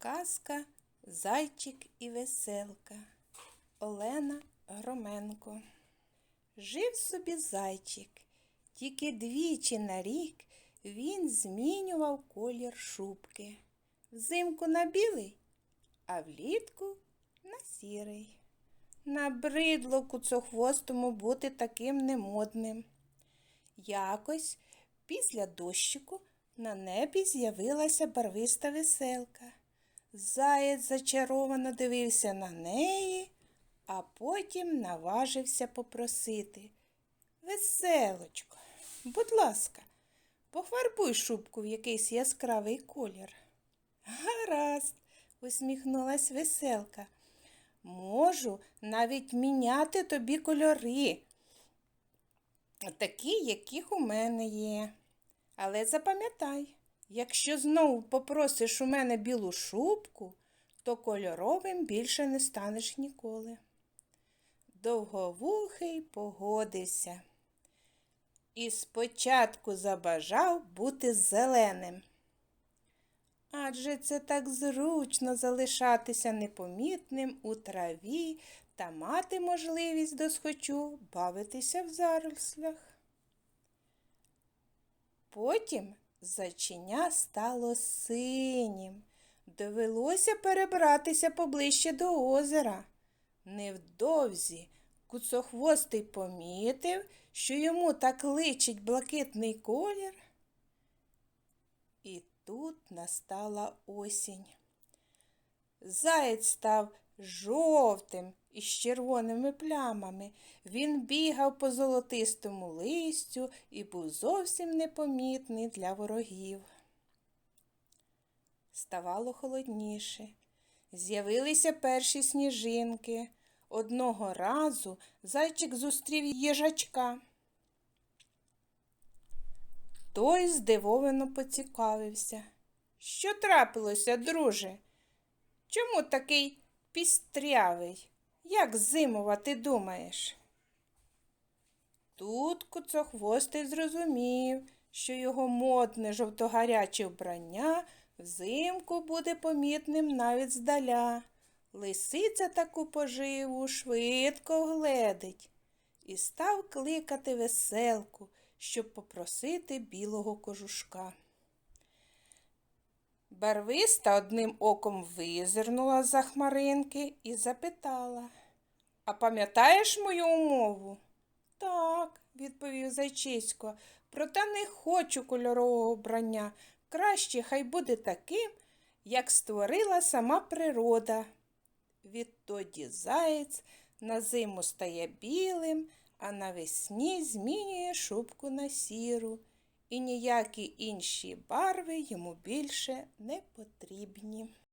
Казка Зайчик і веселка Олена Громенко. Жив собі зайчик, тільки двічі на рік він змінював колір шубки. Взимку на білий, а влітку на сірий. Набридло куцохвостому бути таким немодним. Якось після дощику на небі з'явилася барвиста веселка. Заєць зачаровано дивився на неї, а потім наважився попросити. Веселочко, будь ласка, пофарбуй шубку в якийсь яскравий колір. Гаразд, усміхнулась веселка. Можу навіть міняти тобі кольори, такі, яких у мене є. Але запам'ятай, якщо знову попросиш у мене білу шубку, то кольоровим більше не станеш ніколи. Довговухий погодився і спочатку забажав бути зеленим. Адже це так зручно залишатися непомітним у траві та мати можливість досхочу бавитися в зарослях. Потім зайчиня стало синім. Довелося перебратися поближче до озера. Невдовзі куцохвостий помітив, що йому так личить блакитний колір. І тут настала осінь. Заєць став жовтим із червоними плямами. Він бігав по золотистому листю і був зовсім непомітний для ворогів. Ставало холодніше. З'явилися перші сніжинки. Одного разу зайчик зустрів їжачка. Той здивовано поцікавився. Що трапилося, друже? Чому такий пістрявий? Як зимувати думаєш? Тут куцохвостий зрозумів, що його модне жовтогаряче вбрання взимку буде помітним навіть здаля. Лисиця таку поживу швидко гледить і став кликати веселку, щоб попросити білого кожушка. Барвиста одним оком визирнула за хмаринки і запитала А пам'ятаєш мою умову? Так, відповів зайчисько, проте не хочу кольорового вбрання. Краще хай буде таким, як створила сама природа. Відтоді заєць на зиму стає білим, а навесні змінює шубку на сіру, і ніякі інші барви йому більше не потрібні.